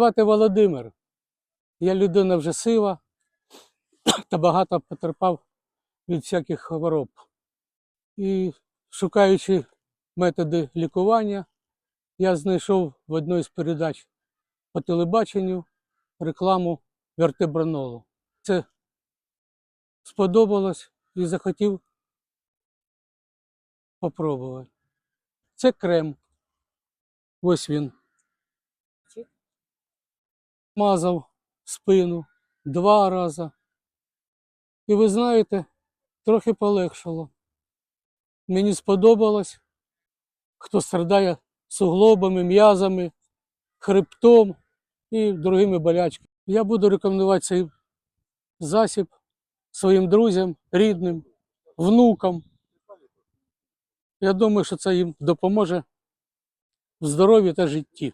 звати Володимир. Я людина вже сива та багато потерпав від всяких хвороб. І шукаючи методи лікування, я знайшов в одній з передач по телебаченню рекламу вертебронолу. Це сподобалось і захотів попробувати. Це крем. Ось він. Мазав спину два рази. І ви знаєте, трохи полегшало. Мені сподобалось, хто страдає суглобами, м'язами, хребтом і другими болячками. Я буду рекомендувати цей засіб своїм друзям, рідним, внукам. Я думаю, що це їм допоможе в здоров'ї та житті.